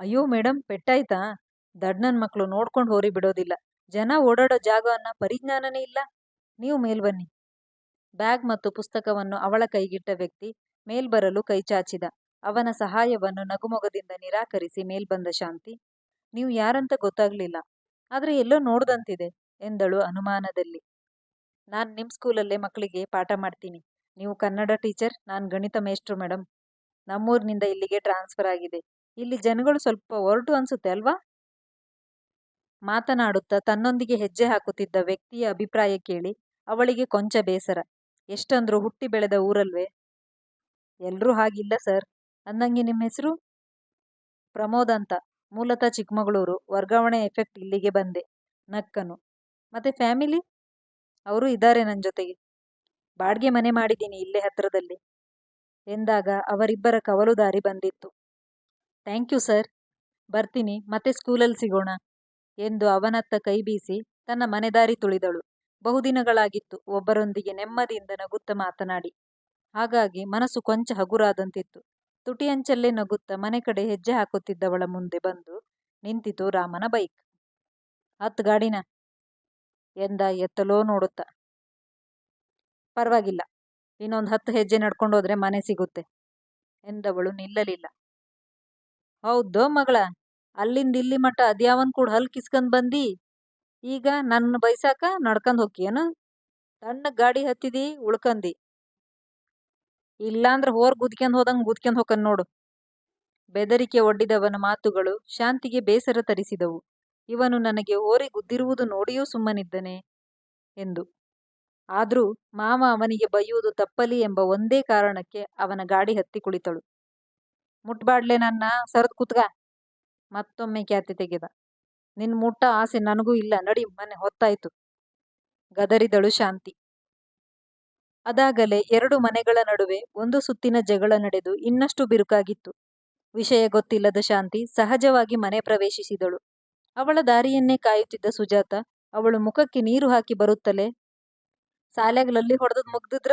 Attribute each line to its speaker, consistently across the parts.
Speaker 1: ಅಯ್ಯೋ ಮೇಡಮ್ ಪೆಟ್ಟಾಯ್ತಾ? ದಡ್ಡನ ಮಕ್ಕಳು ನೋಡ್ಕೊಂಡು ಹೋರಿ ಬಿಡೋದಿಲ್ಲ. ಜನ ಓಡಾಡೋ ಜಾಗವನ್ನ ಪರಿಜ್ಞಾನನೇ ಇಲ್ಲ. ನೀವು ಮೇಲ್ ಬನ್ನಿ. ಬ್ಯಾಗ್ ಮತ್ತು ಪುಸ್ತಕವನ್ನು ಅವಳ ಕೈಗಿಟ್ಟ ವ್ಯಕ್ತಿ ಮೇಲ್ ಬರಲು ಕೈ ಚಾಚಿದ. ಅವನ ಸಹಾಯವನ್ನು ನಗುಮೊಗದಿಂದ ನಿರಾಕರಿಸಿ ಮೇಲ್ ಬಂದ ಶಾಂತಿ, ನೀವು ಯಾರಂತ ಗೊತ್ತಾಗ್ಲಿಲ್ಲ. ಆದ್ರೆ ಎಲ್ಲೋ ನೋಡ್ದಂತಿದೆ, ಎಂದಳು ಅನುಮಾನದಲ್ಲಿ. ನಾನು ನಿಮ್ಮ ಸ್ಕೂಲಲ್ಲೇ ಮಕ್ಕಳಿಗೆ ಪಾಠ ಮಾಡ್ತೀನಿ. ನೀವು ಕನ್ನಡ ಟೀಚರ್, ನಾನು ಗಣಿತ ಮೇಷ್ಟ್ರು ಮೇಡಮ್ ನಮ್ಮೂರಿನಿಂದ ಇಲ್ಲಿಗೆ ಟ್ರಾನ್ಸ್ಫರ್ ಆಗಿದೆ. ಇಲ್ಲಿ ಜನಗಳು ಸ್ವಲ್ಪ ಒರಟು ಅನ್ಸುತ್ತೆ ಅಲ್ವಾ? ಮಾತನಾಡುತ್ತಾ ತನ್ನೊಂದಿಗೆ ಹೆಜ್ಜೆ ಹಾಕುತ್ತಿದ್ದ ವ್ಯಕ್ತಿಯ ಅಭಿಪ್ರಾಯ ಕೇಳಿ ಅವಳಿಗೆ ಕೊಂಚ ಬೇಸರ. ಎಷ್ಟಂದ್ರೂ ಹುಟ್ಟಿ ಬೆಳೆದ ಊರಲ್ವೇ? ಎಲ್ರೂ ಹಾಗಿಲ್ಲ ಸರ್. ಅಂದಂಗೆ ನಿಮ್ಮ ಹೆಸರು? ಪ್ರಮೋದ್ ಅಂತ. ಮೂಲತಃ ಚಿಕ್ಕಮಗಳೂರು. ವರ್ಗಾವಣೆ ಎಫೆಕ್ಟ್ ಇಲ್ಲಿಗೆ ಬಂದೆ. ನಕ್ಕನು. ಮತ್ತೆ ಫ್ಯಾಮಿಲಿ? ಅವರು ಇದ್ದಾರೆ ನನ್ನ ಜೊತೆಗೆ. ಬಾಡಿಗೆ ಮನೆ ಮಾಡಿದ್ದೀನಿ ಇಲ್ಲೇ ಹತ್ರದಲ್ಲಿ. ಎಂದಾಗ ಅವರಿಬ್ಬರ ಕವಲುದಾರಿ ಬಂದಿತ್ತು. ಥ್ಯಾಂಕ್ ಯು ಸರ್ ಬರ್ತೀನಿ, ಮತ್ತೆ ಸ್ಕೂಲಲ್ಲಿ ಸಿಗೋಣ, ಎಂದು ಅವನತ್ತ ಕೈ ಬೀಸಿ ತನ್ನ ಮನೆದಾರಿ ತುಳಿದಳು. ಬಹುದಿನಗಳಾಗಿತ್ತು, ಒಬ್ಬರೊಂದಿಗೆ ನೆಮ್ಮದಿಯಿಂದ ನಗುತ್ತ ಮಾತನಾಡಿ. ಹಾಗಾಗಿ ಮನಸ್ಸು ಕೊಂಚ ಹಗುರಾದಂತಿತ್ತು. ತುಟಿಯಂಚಲ್ಲೇ ನಗುತ್ತ ಮನೆ ಕಡೆ ಹೆಜ್ಜೆ ಹಾಕುತ್ತಿದ್ದವಳ ಮುಂದೆ ಬಂದು ನಿಂತಿತು ರಾಮನ ಬೈಕ್. ಹತ್ತು ಗಾಡಿನ? ಎಂದ ಎತ್ತಲೋ ನೋಡುತ್ತ. ಪರವಾಗಿಲ್ಲ, ಇನ್ನೊಂದು ಹತ್ತು ಹೆಜ್ಜೆ ನಡ್ಕೊಂಡೋದ್ರೆ ಮನೆ ಸಿಗುತ್ತೆ, ಎಂದವಳು ನಿಲ್ಲಲಿಲ್ಲ. ಹೌದೋ ಮಗಳ. ಅಲ್ಲಿಂದ ಇಲ್ಲಿ ಮಠ ಅದ್ಯಾವನ್ ಕೂಡ ಹಲ್ ಕಿಸ್ಕೊಂಡ್ ಬಂದಿ? ಈಗ ನನ್ನ ಬೈಸಾಕ ನಡ್ಕೊಂಡ್ ಹೋಕಿಯೇನು? ತಣ್ಣ ಗಾಡಿ ಹತ್ತಿದಿ, ಉಳ್ಕಂದಿ. ಇಲ್ಲಾಂದ್ರ ಹೋರ್ ಗುದ್ಕೊಂಡ್ ಹೋದಂಗ್ ಗುದ್ಕೊಂಡ್ ಹೋಕನ್ ನೋಡು. ಬೆದರಿಕೆ ಒಡ್ಡಿದವನ ಮಾತುಗಳು ಶಾಂತಿಗೆ ಬೇಸರ ತರಿಸಿದವು. ಇವನು ನನಗೆ ಹೋರಿ ಗುದ್ದಿರುವುದು ನೋಡಿಯೂ ಸುಮ್ಮನಿದ್ದನೆ ಎಂದು. ಆದ್ರೂ ಮಾವ ಅವನಿಗೆ ಬೈಯುವುದು ತಪ್ಪಲಿ ಎಂಬ ಒಂದೇ ಕಾರಣಕ್ಕೆ ಅವನ ಗಾಡಿ ಹತ್ತಿ ಕುಳಿತಳು. ಮುಟ್ಬಾಡ್ಲೆ ನನ್ನ ಸರದ್ ಕುತ್ಗ, ಮತ್ತೊಮ್ಮೆ ಖ್ಯಾತಿ ತೆಗೆದ. ನಿನ್ ಮುಟ್ಟ ಆಸೆ ನನಗೂ ಇಲ್ಲ, ನಡಿ ಮನೆ ಹೊತ್ತಾಯ್ತು. ಗದರಿದಳು ಶಾಂತಿ. ಅದಾಗಲೇ ಎರಡು ಮನೆಗಳ ನಡುವೆ ಒಂದು ಸುತ್ತಿನ ಜಗಳ ನಡೆದು ಇನ್ನಷ್ಟು ಬಿರುಕಾಗಿತ್ತು. ವಿಷಯ ಗೊತ್ತಿಲ್ಲದ ಶಾಂತಿ ಸಹಜವಾಗಿ ಮನೆ ಪ್ರವೇಶಿಸಿದಳು. ಅವಳ ದಾರಿಯನ್ನೇ ಕಾಯುತ್ತಿದ್ದ ಸುಜಾತ, ಅವಳು ಮುಖಕ್ಕೆ ನೀರು ಹಾಕಿ ಬರುತ್ತಲೇ, ಸಾಲ್ಯಾಗ ಲಲ್ಲಿ ಹೊಡೆದದ್ ಮುಗ್ದಿದ್ರ?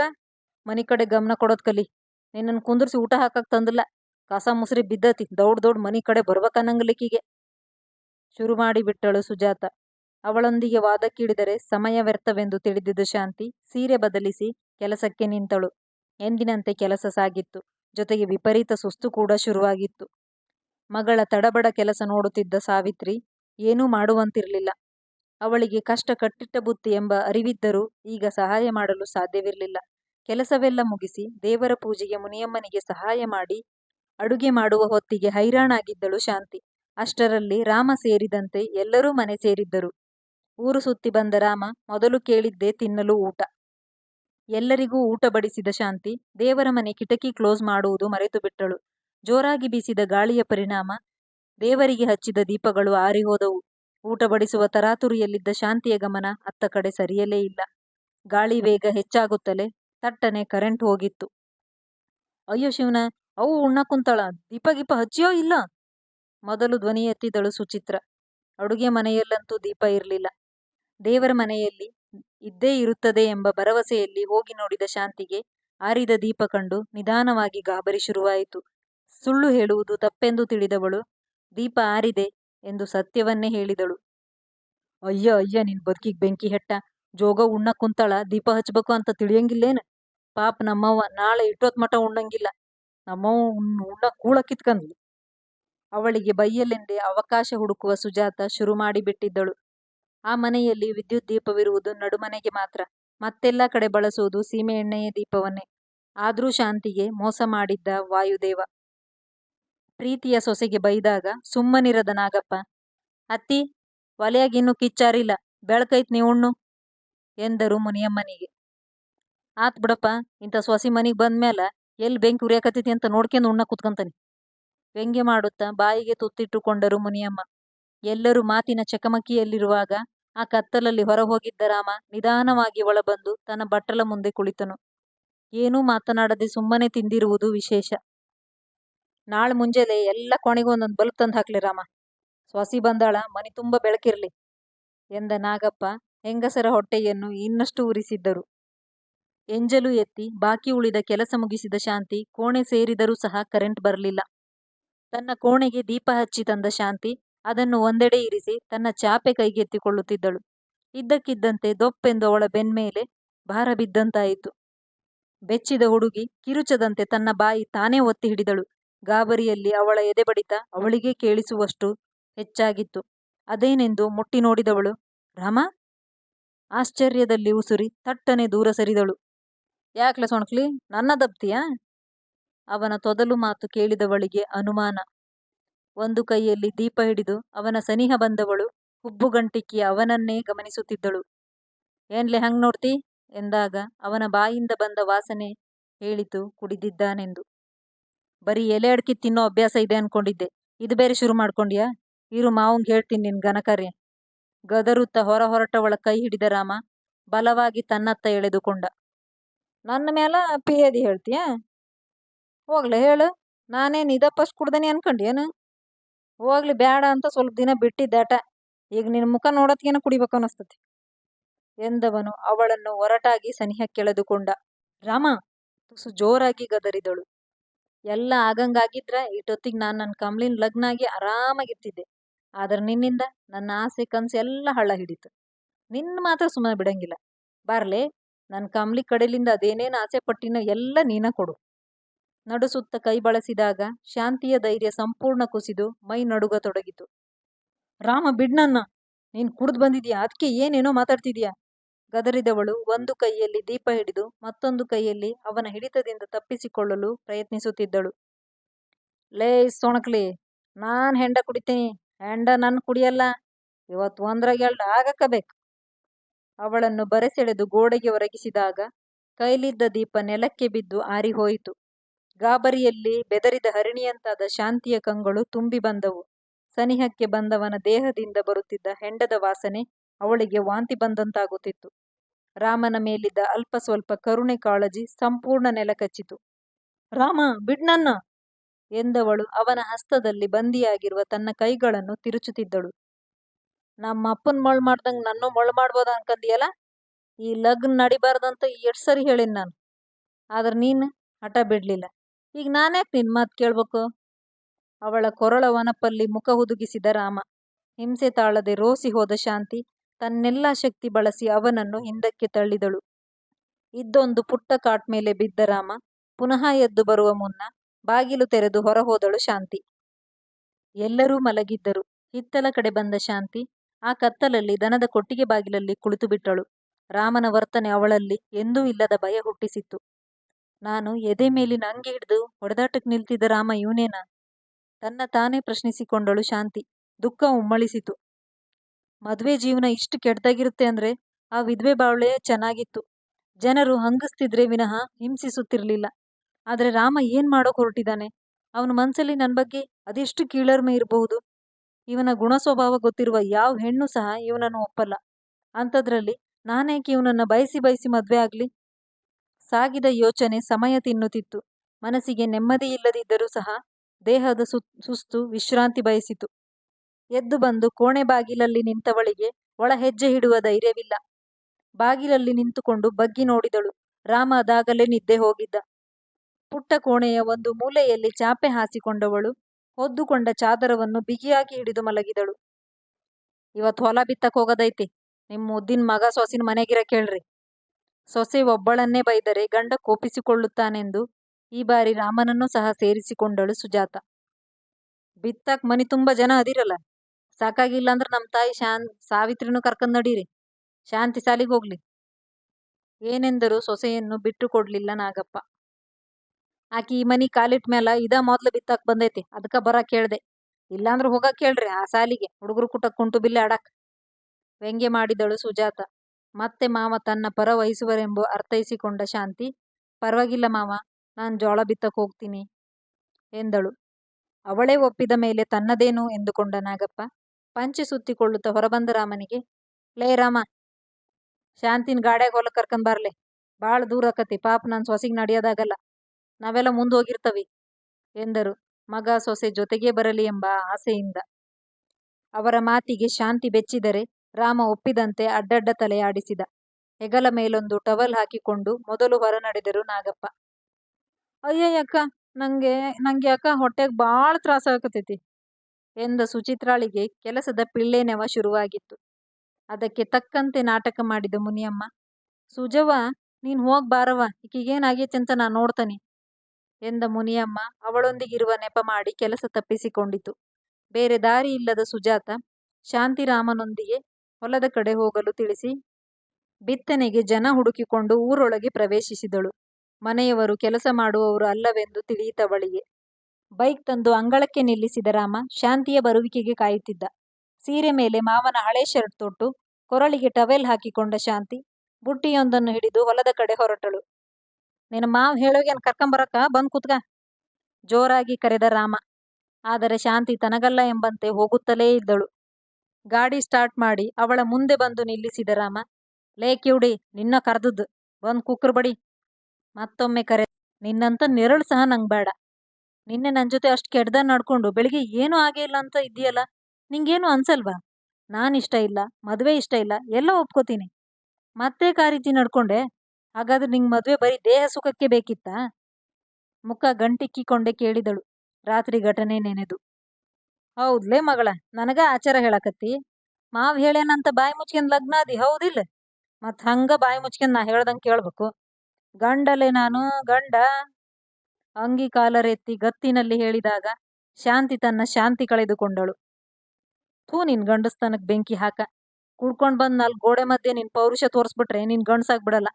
Speaker 1: ಮನಿ ಕಡೆ ಗಮನ ಕೊಡೋದ್ ಕಲಿ. ನಿನ್ನನ್ ಕುಂದ್ರಿಸಿ ಊಟ ಹಾಕಕ್ ತಂದಿಲ್ಲ. ಕಸ ಮುಸ್ರಿ ಬಿದ್ದತಿ. ದೌಡ್ ದೌಡ್ ಮನಿ ಕಡೆ ಬರ್ಬೇಕನ್ನಂಗ್ಲಿಕ್ಕಿಗೆ ಶುರು ಮಾಡಿ ಬಿಟ್ಟಳು ಸುಜಾತ. ಅವಳೊಂದಿಗೆ ವಾದಕ್ಕಿಳಿದರೆ ಸಮಯ ವ್ಯರ್ಥವೆಂದು ತಿಳಿದಿದ್ದ ಶಾಂತಿ ಸೀರೆ ಬದಲಿಸಿ ಕೆಲಸಕ್ಕೆ ನಿಂತಳು. ಎಂದಿನಂತೆ ಕೆಲಸ ಸಾಗಿತ್ತು. ಜೊತೆಗೆ ವಿಪರೀತ ಸುಸ್ತು ಕೂಡ ಶುರುವಾಗಿತ್ತು. ಮಗಳ ತಡಬಡ ಕೆಲಸ ನೋಡುತ್ತಿದ್ದ ಸಾವಿತ್ರಿ ಏನೂ ಮಾಡುವಂತಿರಲಿಲ್ಲ. ಅವಳಿಗೆ ಕಷ್ಟ ಕಟ್ಟಿಟ್ಟ ಬುತ್ತಿ ಎಂಬ ಅರಿವಿದ್ದರೂ ಈಗ ಸಹಾಯ ಮಾಡಲು ಸಾಧ್ಯವಿರಲಿಲ್ಲ. ಕೆಲಸವೆಲ್ಲ ಮುಗಿಸಿ ದೇವರ ಪೂಜೆಗೆ ಮುನಿಯಮ್ಮನಿಗೆ ಸಹಾಯ ಮಾಡಿ ಅಡುಗೆ ಮಾಡುವ ಹೊತ್ತಿಗೆ ಹೈರಾಣಾಗಿದ್ದಳು ಶಾಂತಿ. ಅಷ್ಟರಲ್ಲಿ ರಾಮ ಸೇರಿದಂತೆ ಎಲ್ಲರೂ ಮನೆ ಸೇರಿದ್ದರು. ಊರು ಸುತ್ತಿ ಬಂದ ರಾಮ ಮೊದಲು ಕೇಳಿದ್ದೇ ತಿನ್ನಲು ಊಟ. ಎಲ್ಲರಿಗೂ ಊಟ ಬಡಿಸಿದ ಶಾಂತಿ ದೇವರ ಮನೆ ಕಿಟಕಿ ಕ್ಲೋಸ್ ಮಾಡುವುದು ಮರೆತು ಬಿಟ್ಟಳು. ಜೋರಾಗಿ ಬೀಸಿದ ಗಾಳಿಯ ಪರಿಣಾಮ ದೇವರಿಗೆ ಹಚ್ಚಿದ ದೀಪಗಳು ಆರಿಹೋದವು ಊಟ ಬಡಿಸುವ ತರಾತುರಿಯಲ್ಲಿದ್ದ ಶಾಂತಿಯ ಗಮನ ಅತ್ತ ಕಡೆ ಸರಿಯಲೇ ಇಲ್ಲ. ಗಾಳಿ ವೇಗ ಹೆಚ್ಚಾಗುತ್ತಲೇ ತಟ್ಟನೆ ಕರೆಂಟ್ ಹೋಗಿತ್ತು. ಅಯ್ಯೋ ಶಿವನ ಅವು ಉಣ್ಣ ಕುಂತಾಳ ದೀಪ ಗೀಪ ಹಚ್ಚಿಯೋ ಇಲ್ಲ? ಮೊದಲು ಧ್ವನಿ ಎತ್ತಿದಳು ಸುಚಿತ್ರ. ಅಡುಗೆ ಮನೆಯಲ್ಲಂತೂ ದೀಪ ಇರಲಿಲ್ಲ. ದೇವರ ಮನೆಯಲ್ಲಿ ಇದ್ದೇ ಇರುತ್ತದೆ ಎಂಬ ಭರವಸೆಯಲ್ಲಿ ಹೋಗಿ ನೋಡಿದ ಶಾಂತಿಗೆ ಆರಿದ ದೀಪ ಕಂಡು ನಿಧಾನವಾಗಿ ಗಾಬರಿ ಶುರುವಾಯಿತು. ಸುಳ್ಳು ಹೇಳುವುದು ತಪ್ಪೆಂದು ತಿಳಿದವಳು. ದೀಪ ಆರಿದೆ ಎಂದು ಸತ್ಯವನ್ನೇ ಹೇಳಿದಳು. ಅಯ್ಯ ಅಯ್ಯ, ನಿನ್ ಬದುಕಿಗೆ ಬೆಂಕಿ ಹೆಟ್ಟ. ಜೋಗ ಉಣ್ಣ ಕುಂತಳ ದೀಪ ಹಚ್ಬೇಕು ಅಂತ ತಿಳಿಯಂಗಿಲ್ಲೇನು? ಪಾಪ ನಮ್ಮವ್ವ ನಾಳೆ ಇಟ್ಟೋತ್ ಮಠ ಉಣ್ಣಂಗಿಲ್ಲ. ನಮ್ಮವ್ವ ಉಣ್ಣ ಕೂಳ ಕಿತ್ಕಂದ್ಲು. ಅವಳಿಗೆ ಬೈಯಲೆಂದೇ ಅವಕಾಶ ಹುಡುಕುವ ಸುಜಾತ ಶುರು ಮಾಡಿಬಿಟ್ಟಿದ್ದಳು ಆ ಮನೆಯಲ್ಲಿ ವಿದ್ಯುತ್ ದೀಪವಿರುವುದು ನಡುಮನೆಗೆ ಮಾತ್ರ. ಮತ್ತೆಲ್ಲ ಕಡೆ ಬಳಸುವುದು ಸೀಮೆ ಎಣ್ಣೆಯ ದೀಪವನ್ನೇ. ಆದ್ರೂ ಶಾಂತಿಗೆ ಮೋಸ ಮಾಡಿದ್ದ ವಾಯುದೇವ. ಪ್ರೀತಿಯ ಸೊಸೆಗೆ ಬೈದಾಗ, ಸುಮ್ಮನಿರದ ನಾಗಪ್ಪ, ಅತ್ತಿ ಒಲೆಯಾಗಿನ್ನೂ ಕಿಚ್ಚಾರಿಲ್ಲ, ಬೆಳಕೈತ್ ನೀವುಣ್ಣು ಎಂದರು ಮುನಿಯಮ್ಮನಿಗೆ. ಆತ್ ಬಿಡಪ್ಪ, ಇಂಥ ಸೊಸಿ ಮನಿಗೆ ಬಂದ್ಮ್ಯಾಲ ಎಲ್ಲಿ ಬೆಂಕಿ ಉರಿಯಾಕತ್ತೈತಿ ಅಂತ ನೋಡ್ಕೊಂಡು ಉಣ್ಣ ಕುತ್ಕೊಂತಾನೆ. ವ್ಯಂಗ್ಯ ಮಾಡುತ್ತಾ ಬಾಯಿಗೆ ತುತ್ತಿಟ್ಟುಕೊಂಡರು ಮುನಿಯಮ್ಮ. ಎಲ್ಲರೂ ಮಾತಿನ ಚಕಮಕಿಯಲ್ಲಿರುವಾಗ ಆ ಕತ್ತಲಲ್ಲಿ ಹೊರ ಹೋಗಿದ್ದ ರಾಮ ನಿಧಾನವಾಗಿ ಒಳಬಂದು ತನ್ನ ಬಟ್ಟಲ ಮುಂದೆ ಕುಳಿತನು. ಏನೂ ಮಾತನಾಡದೆ ಸುಮ್ಮನೆ ತಿಂದಿರುವುದು ವಿಶೇಷ. ನಾಳೆ ಮುಂಜಾನೆ ಎಲ್ಲ ಕೊನೆಗೂ ಒಂದೊಂದು ಬಲ್ಬ್ ತಂದು ಹಾಕ್ಲಿ ರಾಮ. ಸ್ವಾಸಿ ಬಂದಾಳ, ಮನಿ ತುಂಬ ಬೆಳಕಿರ್ಲಿ. ಎಂದ ನಾಗಪ್ಪ ಹೆಂಗಸರ ಹೊಟ್ಟೆಯನ್ನು ಇನ್ನಷ್ಟು ಉರಿಸಿದ್ದರು. ಎಂಜಲು ಎತ್ತಿ ಬಾಕಿ ಉಳಿದ ಕೆಲಸ ಮುಗಿಸಿದ ಶಾಂತಿ, ಕೋಣೆ ಸೇರಿದರೂ ಸಹ ಕರೆಂಟ್ ಬರಲಿಲ್ಲ. ತನ್ನ ಕೋಣೆಗೆ ದೀಪ ಹಚ್ಚಿ ತಂದ ಶಾಂತಿ, ಅದನ್ನು ಒಂದೆಡೆ ಇರಿಸಿ ತನ್ನ ಚಾಪೆ ಕೈಗೆತ್ತಿಕೊಳ್ಳುತ್ತಿದ್ದಳು. ಇದ್ದಕ್ಕಿದ್ದಂತೆ ದೊಪ್ಪೆಂದು ಅವಳ ಬೆನ್ಮೇಲೆ ಭಾರ ಬಿದ್ದಂತಾಯಿತು. ಬೆಚ್ಚಿದ ಹುಡುಗಿ ಕಿರುಚದಂತೆ ತನ್ನ ಬಾಯಿ ತಾನೇ ಒತ್ತಿ ಹಿಡಿದಳು. ಗಾಬರಿಯಲ್ಲಿ ಅವಳ ಎದೆ ಬಡಿತ ಅವಳಿಗೆ ಕೇಳಿಸುವಷ್ಟು ಹೆಚ್ಚಾಗಿತ್ತು. ಅದೇನೆಂದು ಮುಟ್ಟಿ ನೋಡಿದವಳು, ರಾಮ? ಆಶ್ಚರ್ಯದಲ್ಲಿ ಉಸುರಿ ತಟ್ಟನೆ ದೂರ ಸರಿದಳು. ಯಾಕ್ಲ ಸೊಣಕ್ಲಿ? ನನ್ನ ದಬ್ತಿಯಾ? ಅವನ ತೊದಲು ಮಾತು ಕೇಳಿದವಳಿಗೆ ಅನುಮಾನ. ಒಂದು ಕೈಯಲ್ಲಿ ದೀಪ ಹಿಡಿದು ಅವನ ಸನಿಹ ಬಂದವಳು ಹುಬ್ಬುಗಂಟಿಕ್ಕಿ ಅವನನ್ನೇ ಗಮನಿಸುತ್ತಿದ್ದಳು. ಏನ್ಲೆ ಹಂಗ್ ನೋಡ್ತಿ? ಎಂದಾಗ ಅವನ ಬಾಯಿಂದ ಬಂದ ವಾಸನೆ ಹೇಳಿತು ಕುಡಿದಿದ್ದಾನೆಂದು. ಬರೀ ಎಲೆ ಅಡ್ಕಿ ತಿನ್ನೋ ಅಭ್ಯಾಸ ಇದೆ ಅನ್ಕೊಂಡಿದ್ದೆ. ಇದು ಬೇರೆ ಶುರು ಮಾಡ್ಕೊಂಡ್ಯಾ? ಇರು ಮಾವಂಗ್ ಹೇಳ್ತೀನಿ ನಿನ್ ಘನಕಾರ್ಯ. ಗದರುತ್ತ ಹೊರ ಹೊರಟವಳ ಕೈ ಹಿಡಿದ ರಾಮ ಬಲವಾಗಿ ತನ್ನತ್ತ ಎಳೆದುಕೊಂಡ. ನನ್ನ ಮ್ಯಾಲ ಪಿಯದಿ ಹೇಳ್ತೀಯ? ಹೋಗ್ಲಿ ಹೇಳು. ನಾನೇನು ಕುಡ್ದೇನಿ ಕುಡ್ದನಿ ಅನ್ಕೊಂಡೇನು ಹೋಗ್ಲಿ ಬೇಡ ಅಂತ ಸ್ವಲ್ಪ ದಿನ ಬಿಟ್ಟಿದ್ದಾಟ ಈಗ ನಿನ್ನ ಮುಖ ನೋಡತ್ಗೇನ ಕುಡಿಬೇಕು ಅನ್ನಿಸ್ತತಿ ಎಂದವನು ಅವಳನ್ನು ಒರಟಾಗಿ ಸನಿಹಕ್ಕೆಳೆದುಕೊಂಡ ರಾಮ, ತುಸು ಜೋರಾಗಿ ಗದರಿದಳು. ಎಲ್ಲ ಆಗಂಗಾಗಿದ್ರ ಇಟ್ಟೊತ್ತಿಗೆ ನಾನು ನನ್ನ ಕಮ್ಲಿನ ಲಗ್ನ ಆಗಿ ಆರಾಮಾಗಿರ್ತಿದ್ದೆ. ಆದ್ರೆ ನಿನ್ನಿಂದ ನನ್ನ ಆಸೆ ಕನಸು ಎಲ್ಲ ಹಳ್ಳ ಹಿಡಿತು. ನಿನ್ನ ಮಾತ್ರ ಸುಮ್ಮನೆ ಬಿಡಂಗಿಲ್ಲ. ಬಾರ್ಲೆ. ನನ್ನ ಕಮ್ಲಿ ಕಡೆಲಿಂದ ಅದೇನೇನು ಆಸೆ ಪಟ್ಟಿನ ಎಲ್ಲ ನೀನ ಕೊಡು. ನಡುಸುತ್ತ ಕೈ ಬಳಸಿದಾಗ ಶಾಂತಿಯ ಧೈರ್ಯ ಸಂಪೂರ್ಣ ಕುಸಿದು ಮೈ ನಡುಗತೊಡಗಿತು ರಾಮ ಬಿಡ್ನನ್ನ ನೀನ್ ಕುಡ್ದು ಬಂದಿದ್ಯಾ? ಅದಕ್ಕೆ ಏನೇನೋ ಮಾತಾಡ್ತಿದ್ಯಾ? ಗದರಿದವಳು ಒಂದು ಕೈಯಲ್ಲಿ ದೀಪ ಹಿಡಿದು ಮತ್ತೊಂದು ಕೈಯಲ್ಲಿ ಅವನ ಹಿಡಿತದಿಂದ ತಪ್ಪಿಸಿಕೊಳ್ಳಲು ಪ್ರಯತ್ನಿಸುತ್ತಿದ್ದಳು. ಲೇ, ಸೊಣಕ್ಲಿ, ನಾನ್ ಹೆಂಡ ಕುಡಿತೀನಿ. ಹೆಂಡ ನನ್ನ ಕುಡಿಯಲ್ಲ. ಇವತ್ತು ಒಂದ್ರಾಗ ಎರಡು ಆಗಕ್ಕಬೇಕು ಅವಳನ್ನು ಬರೆಸೆಳೆದು ಗೋಡೆಗೆ ಒರಗಿಸಿದಾಗ ಕೈಲಿದ್ದ ದೀಪ ನೆಲಕ್ಕೆ ಬಿದ್ದು ಆರಿಹೋಯಿತು. ಗಾಬರಿಯಲ್ಲಿ ಬೆದರಿದ ಹರಿಣಿಯಂತಾದ ಶಾಂತಿಯ ಕಂಗಳು ತುಂಬಿ ಬಂದವು. ಸನಿಹಕ್ಕೆ ಬಂದವನ ದೇಹದಿಂದ ಬರುತ್ತಿದ್ದ ಹೆಂಡದ ವಾಸನೆ ಅವಳಿಗೆ ವಾಂತಿ ಬಂದಂತಾಗುತ್ತಿತ್ತು. ರಾಮನ ಮೇಲಿದ್ದ ಅಲ್ಪ ಸ್ವಲ್ಪ ಕರುಣೆ ಕಾಳಜಿ ಸಂಪೂರ್ಣ ನೆಲಕಚ್ಚಿತು. ರಾಮ ಬಿಡ್ನನ್ನ ಎಂದವಳು ಅವನ ಹಸ್ತದಲ್ಲಿ ಬಂದಿಯಾಗಿರುವ ತನ್ನ ಕೈಗಳನ್ನು ತಿರುಚುತ್ತಿದ್ದಳು. ನಮ್ಮ ಅಪ್ಪನ್ ಮೊಳ್ ಮಾಡ್ದಂಗ್ ನನ್ನೂ ಮೊಳ್ ಮಾಡ್ಬೋದು ಅನ್ಕಂದಿಯಲ್ಲ? ಈ ಲಗ್ನ ನಡಿಬಾರ್ದಂತ ಎಷ್ಟ್ ಸರಿ ಹೇಳಿನ್ ನಾನು. ಆದ್ರೆ ನೀನು ಹಠ ಬಿಡ್ಲಿಲ್ಲ. ಈಗ ನಾನ್ಯಾಕೆ ನಿನ್ ಮಾತು ಕೇಳಬೇಕು? ಅವಳ ಕೊರಳ ವನಪಲ್ಲಿ ಮುಖ ಹುದುಗಿಸಿದ ರಾಮ. ಹಿಂಸೆ ತಾಳದೆ ರೋಸಿ ಹೋದ ಶಾಂತಿ ತನ್ನೆಲ್ಲ ಶಕ್ತಿ ಬಳಸಿ ಅವನನ್ನು ಹಿಂದಕ್ಕೆ ತಳ್ಳಿದಳು. ಇದ್ದೊಂದು ಪುಟ್ಟ ಕಾಟ್ ಮೇಲೆ ಬಿದ್ದ ರಾಮ ಪುನಃ ಎದ್ದು ಬರುವ ಮುನ್ನ ಬಾಗಿಲು ತೆರೆದು ಹೊರಹೋದಳು ಶಾಂತಿ. ಎಲ್ಲರೂ ಮಲಗಿದ್ದರು. ಹಿತ್ತಲ ಕಡೆ ಬಂದ ಶಾಂತಿ ಆ ಕತ್ತಲಲ್ಲಿ ದನದ ಕೊಟ್ಟಿಗೆ ಬಾಗಿಲಲ್ಲಿ ಕುಳಿತು ಬಿಟ್ಟಳು. ರಾಮನ ವರ್ತನೆ ಅವಳಲ್ಲಿ ಎಂದೂ ಇಲ್ಲದ ಭಯ ಹುಟ್ಟಿಸಿತ್ತು. ನಾನು ಎದೆ ಮೇಲಿನ ಅಂಗಿ ಹಿಡಿದು ಹೊಡೆದಾಟಕ್ಕೆ ನಿಲ್ತಿದ್ದ ರಾಮ ಇವನೇನಾ? ತನ್ನ ತಾನೇ ಪ್ರಶ್ನಿಸಿಕೊಂಡಳು ಶಾಂತಿ. ದುಃಖ ಉಮ್ಮಳಿಸಿತು. ಮದುವೆ ಜೀವನ ಇಷ್ಟು ಕೆಟ್ಟದಾಗಿರುತ್ತೆ ಅಂದ್ರೆ ಆ ವಿಧವೆ ಬಾವಳೆ ಚೆನ್ನಾಗಿತ್ತು. ಜನರು ಹಂಗಿಸ್ತಿದ್ರೆ ವಿನಃ ಹಿಂಸಿಸುತ್ತಿರಲಿಲ್ಲ. ಆದ್ರೆ ರಾಮ ಏನ್ ಮಾಡೋಕ್ ಹೊರಟಿದ್ದಾನೆ? ಅವನ ಮನ್ಸಲ್ಲಿ ನನ್ನ ಬಗ್ಗೆ ಅದೆಷ್ಟು ಕೀಳರ್ಮೆ ಇರಬಹುದು? ಇವನ ಗುಣ ಸ್ವಭಾವ ಗೊತ್ತಿರುವ ಯಾವ ಹೆಣ್ಣು ಸಹ ಇವನನ್ನು ಒಪ್ಪಲ್ಲ. ಅಂಥದ್ರಲ್ಲಿ ನಾನೇಕೆ ಇವನನ್ನ ಬಯಸಿ ಬಯಸಿ ಮದ್ವೆ ಆಗಲಿ? ಸಾಗಿದ ಯೋಚನೆ ಸಮಯ ತಿನ್ನುತ್ತಿತ್ತು. ಮನಸ್ಸಿಗೆ ನೆಮ್ಮದಿ ಇಲ್ಲದಿದ್ದರೂ ಸಹ ದೇಹದ ಸುಸ್ತು, ವಿಶ್ರಾಂತಿ ಬಯಸಿತು. ಎದ್ದು ಬಂದು ಕೋಣೆ ಬಾಗಿಲಲ್ಲಿ ನಿಂತವಳಿಗೆ ಒಳ ಹೆಜ್ಜೆ ಹಿಡುವ ಧೈರ್ಯವಿಲ್ಲ. ಬಾಗಿಲಲ್ಲಿ ನಿಂತುಕೊಂಡು ಬಗ್ಗಿ ನೋಡಿದಳು. ರಾಮ ಅದಾಗಲೇ ನಿದ್ದೆ ಹೋಗಿದ್ದ. ಪುಟ್ಟ ಕೋಣೆಯ ಒಂದು ಮೂಲೆಯಲ್ಲಿ ಚಾಪೆ ಹಾಸಿಕೊಂಡವಳು ಹೊದ್ದುಕೊಂಡ ಚಾದರವನ್ನು ಬಿಗಿಯಾಗಿ ಹಿಡಿದು ಮಲಗಿದಳು. ಇವತ್ತು ಹೊಲ ಬಿತ್ತಕ್ ಹೋಗೋದೈತಿ. ನಿಮ್ಮ ಮುದ್ದಿನ ಮಗ ಸೊಸಿನ ಮನೆಗಿರ ಕೇಳ್ರಿ. ಸೊಸೆ ಒಬ್ಬಳನ್ನೇ ಬೈದರೆ ಗಂಡ ಕೋಪಿಸಿಕೊಳ್ಳುತ್ತಾನೆಂದು ಈ ಬಾರಿ ರಾಮನನ್ನು ಸಹ ಸೇರಿಸಿಕೊಂಡಳು ಸುಜಾತ. ಬಿತ್ತಕ್ ಮನಿ ತುಂಬಾ ಜನ ಅದಿರಲ್ಲ. ಸಾಕಾಗಿಲ್ಲ ಅಂದ್ರೆ ನಮ್ಮ ತಾಯಿ ಶಾನ್, ಸಾವಿತ್ರಿನೂ ಕರ್ಕೊಂಡ್ ನಡೀರಿ. ಶಾಂತಿ ಸಾಲಿಗೆ ಹೋಗ್ಲಿ. ಏನೆಂದರೂ ಸೊಸೆಯನ್ನು ಬಿಟ್ಟು ಕೊಡ್ಲಿಲ್ಲ ನಾಗಪ್ಪ. ಆಕಿ ಈ ಮನಿ ಕಾಲಿಟ್ ಮ್ಯಾಲ ಇದ ಮೊದ್ಲು ಬಿತ್ತಾಕ್ ಬಂದೈತಿ ಅದಕ್ಕ ಬರಾಕ್ ಹೇಳ್ದೆ. ಇಲ್ಲಾಂದ್ರ ಹೋಗಾಕ್ ಹೇಳ್ರಿ ಆ ಸಾಲಿಗೆ, ಹುಡುಗರು ಕುಟಕ್ ಕುಂಟು ಬಿಲ್ಲೆ ಆಡಾಕ್. ವ್ಯಂಗ್ಯ ಮಾಡಿದಳು ಸುಜಾತ. ಮತ್ತೆ ಮಾವ ತನ್ನ ಪರ ವಹಿಸುವರೆಂಬ ಅರ್ಥೈಸಿಕೊಂಡ ಶಾಂತಿ, ಪರವಾಗಿಲ್ಲ ಮಾವ, ನಾನು ಜೋಳ ಬಿತ್ತಕ್ ಹೋಗ್ತೀನಿ, ಎಂದಳು. ಅವಳೇ ಒಪ್ಪಿದ ಮೇಲೆ ತನ್ನದೇನು ಎಂದುಕೊಂಡ ನಾಗಪ್ಪ, ಪಂಚೆ ಸುತ್ತಿಕೊಳ್ಳುತ್ತಾ ಹೊರಬಂದ ರಾಮನಿಗೆ, ಲೇ ರಾಮ, ಶಾಂತಿನ ಗಾಡ್ಯಾಗ ಹೊಲಕ್ಕೆ ಕರ್ಕೊಂಡ್ ಬರ್ಲೆ ಭಾಳ ದೂರ ಆಕತಿ, ಪಾಪ ನನ್ನ ಸೊಸಿಗೆ ನಡೆಯೋದಾಗಲ್ಲ ನಾವೆಲ್ಲ ಮುಂದೆ ಹೋಗಿರ್ತವಿ ಎಂದರು. ಮಗ ಸೊಸೆ ಜೊತೆಗೇ ಬರಲಿ ಎಂಬ ಆಸೆಯಿಂದ. ಅವರ ಮಾತಿಗೆ ಶಾಂತಿ ಬೆಚ್ಚಿದರೆ ರಾಮ ಒಪ್ಪಿದಂತೆ ಅಡ್ಡಡ್ಡ ತಲೆಯಾಡಿಸಿದ. ಹೆಗಲ ಮೇಲೊಂದು ಟವಲ್ ಹಾಕಿಕೊಂಡು ಮೊದಲು ಹೊರ ನಡೆದರು ನಾಗಪ್ಪ. ಅಯ್ಯಯ್ಯಕ್ಕ, ನಂಗೆ ನಂಗೆ ಅಕ್ಕ ಹೊಟ್ಟೆಗೆ ಭಾಳ ತ್ರಾಸ ಆಗತೈತಿ ಎಂದ ಸುಚಿತ್ರಾಳಿಗೆ ಕೆಲಸದ ಪಿಳ್ಳೆನೆವ ಶುರುವಾಗಿತ್ತು. ಅದಕ್ಕೆ ತಕ್ಕಂತೆ ನಾಟಕ ಮಾಡಿದ ಮುನಿಯಮ್ಮ, ಸುಜವ್ವ, ನೀನು ಹೋಗ್ ಬಾರವ್ವ, ಈಕಿಗೇನಾಗೈತಿ ಅಂತ ನಾ ನೋಡ್ತನಿ. ಎಂದ ಮುನಿಯಮ್ಮ ಅವಳೊಂದಿಗಿರುವ ನೆಪ ಮಾಡಿ ಕೆಲಸ ತಪ್ಪಿಸಿಕೊಂಡಿತು. ಬೇರೆ ದಾರಿ ಇಲ್ಲದ ಸುಜಾತ ಶಾಂತಿರಾಮನೊಂದಿಗೆ ಹೊಲದ ಕಡೆ ಹೋಗಲು ತಿಳಿಸಿ ಬಿತ್ತನೆಗೆ ಜನ ಹುಡುಕಿಕೊಂಡು ಊರೊಳಗೆ ಪ್ರವೇಶಿಸಿದಳು. ಮನೆಯವರು ಕೆಲಸ ಮಾಡುವವರು ಅಲ್ಲವೆಂದು ತಿಳಿಯಿತವಳಿಗೆ. ಬೈಕ್ ತಂದು ಅಂಗಳಕ್ಕೆ ನಿಲ್ಲಿಸಿದ ರಾಮ ಶಾಂತಿಯ ಬರುವಿಕೆಗೆ ಕಾಯುತ್ತಿದ್ದ. ಸೀರೆ ಮೇಲೆ ಮಾವನ ಹಳೆ ಶರ್ಟ್ ತೊಟ್ಟು ಕೊರಳಿಗೆ ಟವೆಲ್ ಹಾಕಿಕೊಂಡ ಶಾಂತಿ ಬುಟ್ಟಿಯೊಂದನ್ನು ಹಿಡಿದು ಹೊಲದ ಕಡೆ ಹೊರಟಳು. ನಿನ್ನ ಮಾವ್ ಹೇಳೋಗೇನ್ ಕರ್ಕೊಂಬರಕ್ಕ ಬಂದ್ ಕೂತ್ಗ ಜೋರಾಗಿ ಕರೆದ ರಾಮ. ಆದರೆ ಶಾಂತಿ ತನಗಲ್ಲ ಎಂಬಂತೆ ಹೋಗುತ್ತಲೇ ಇದ್ದಳು. ಗಾಡಿ ಸ್ಟಾರ್ಟ್ ಮಾಡಿ ಅವಳ ಮುಂದೆ ಬಂದು ನಿಲ್ಲಿಸಿದ ರಾಮ, ಲೇ ನಿನ್ನ ಕರೆದದ್ದು. ಬಂದ್ ಕುಕ್ಕರ್ ಬಡಿ. ಮತ್ತೊಮ್ಮೆ ಕರೆ. ನಿನ್ನಂತ ನೆರಳು ಸಹ ನಂಗೆ ಬೇಡ. ನಿನ್ನೆ ನನ್ನ ಜೊತೆ ಅಷ್ಟು ಕೆಡ್ದ ನಡ್ಕೊಂಡು ಬೆಳಿಗ್ಗೆ ಏನೂ ಆಗೇ ಇಲ್ಲ ಅಂತ ಇದೆಯಲ್ಲ ನಿಂಗೇನು ಅನ್ಸಲ್ವಾ? ನಾನು ಇಷ್ಟ ಇಲ್ಲ, ಮದುವೆ ಇಷ್ಟ ಇಲ್ಲ, ಎಲ್ಲ ಒಪ್ಕೋತೀನಿ. ಮತ್ತೆ ಕಾರೀತಿ ರೀತಿ ನಡ್ಕೊಂಡೆ. ಹಾಗಾದ್ರೆ ನಿಂಗೆ ಮದುವೆ ಬರೀ ದೇಹ ಸುಖಕ್ಕೆ ಬೇಕಿತ್ತಾ? ಮುಖ ಗಂಟಿಕ್ಕಿಕೊಂಡೆ ಕೇಳಿದಳು. ರಾತ್ರಿ ಘಟನೆ ನೆನೆದು. ಹೌದ್ಲೇ ಮಗಳ, ನನಗ ಆಚಾರ ಹೇಳಕತ್ತಿ. ಮಾವ್ ಹೇಳೇನಂತ ಬಾಯಿ ಮುಚ್ಕೊಂಡ್ ಲಗ್ನ ಅದಿ ಹೌದಿಲ್ಲ? ಮತ್ ಹಂಗ ಬಾಯಿ ಮುಚ್ಕೊಂಡ್ ನಾ ಹೇಳ್ದಂಗೆ ಕೇಳ್ಬೇಕು. ಗಂಡಲೆ ನಾನು, ಗಂಡ. ಅಂಗಿ ಕಾಲರೆತ್ತಿ ಗತ್ತಿನಲ್ಲಿ ಹೇಳಿದಾಗ ಶಾಂತಿ ತನ್ನ ಶಾಂತಿ ಕಳೆದುಕೊಂಡಳು. ಥೂ, ನಿನ್ ಗಂಡಸ್ತನಕ್ ಬೆಂಕಿ ಹಾಕ. ಕುಡ್ಕೊಂಡ್ ಬಂದ್ ನಾಲ್ ಗೋಡೆ ಮಧ್ಯೆ ನಿನ್ ಪೌರುಷ ತೋರಿಸ್ಬಿಟ್ರೆ ನಿನ್ ಗಂಡ್ಸಾಗ್ ಬಿಡಲ್ಲ.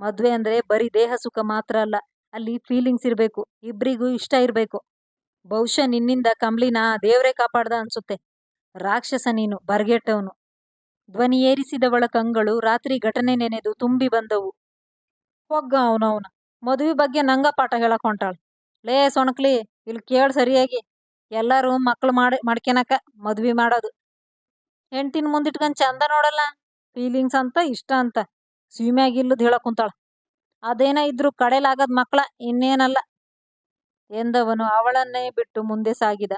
Speaker 1: ಮದ್ವೆ ಅಂದರೆ ಬರೀ ದೇಹ ಸುಖ ಮಾತ್ರ ಅಲ್ಲ, ಅಲ್ಲಿ ಫೀಲಿಂಗ್ಸ್ ಇರಬೇಕು, ಇಬ್ರಿಗೂ ಇಷ್ಟ ಇರಬೇಕು. ಬಹುಶಃ ನಿನ್ನಿಂದ ಕಂಬ್ಳಿನ ದೇವರೇ ಕಾಪಾಡ್ದ ಅನ್ಸುತ್ತೆ. ರಾಕ್ಷಸ ನೀನು, ಬರ್ಗೆಟ್ಟವನು. ಧ್ವನಿ ಏರಿಸಿದವಳ ಕಂಗಳು ರಾತ್ರಿ ಘಟನೆ ನೆನೆದು ತುಂಬಿ ಬಂದವು. ಹೊಗ್ಗ ಅವನವನ. ಮದುವೆ ಬಗ್ಗೆ ನಂಗ ಪಾಠ ಹೇಳಕ್ ಹೊಂಟಾಳು. ಲೇ ಸೊಣಕ್ಲಿ ಇಲ್ಲಿ ಕೇಳ ಸರಿಯಾಗಿ. ಎಲ್ಲರೂ ಮಕ್ಳು ಮಾಡಿ ಮಾಡ್ಕೊನಕ ಮದ್ವಿ ಮಾಡೋದು. ಹೆಂಡ್ತಿನ ಮುಂದಿಟ್ಕೊಂಡ್ ಚಂದ ನೋಡಲ್ಲ ಫೀಲಿಂಗ್ಸ್ ಅಂತ ಇಷ್ಟ ಅಂತ. ಸೀಮ್ಯಾಗ ಇಲ್ಲದ್ ಕುಂತಾಳ. ಅದೇನ ಇದ್ರು ಕಡೆಲಾಗದ್ ಮಕ್ಳ ಇನ್ನೇನಲ್ಲ. ಎಂದವನು ಅವಳನ್ನೇ ಬಿಟ್ಟು ಮುಂದೆ ಸಾಗಿದ.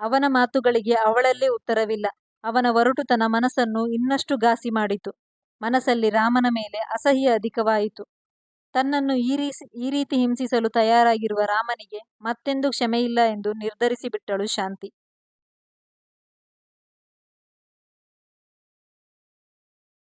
Speaker 1: ಅವನ ಮಾತುಗಳಿಗೆ ಅವಳಲ್ಲಿ ಉತ್ತರವಿಲ್ಲ. ಅವನ ಒರಟುತನ ಮನಸ್ಸನ್ನು ಇನ್ನಷ್ಟು ಘಾಸಿ ಮಾಡಿತು. ಮನಸ್ಸಲ್ಲಿ ರಾಮನ ಮೇಲೆ ಅಸಹ್ಯ ಅಧಿಕವಾಯಿತು. ತನ್ನನ್ನು ಈ ರೀಸಿ, ಈ ರೀತಿ ಹಿಂಸಿಸಲು ತಯಾರಾಗಿರುವ ರಾಮನಿಗೆ ಮತ್ತೆಂದು ಕ್ಷಮೆಯಿಲ್ಲ ಎಂದು ನಿರ್ಧರಿಸಿಬಿಟ್ಟಳು ಶಾಂತಿ.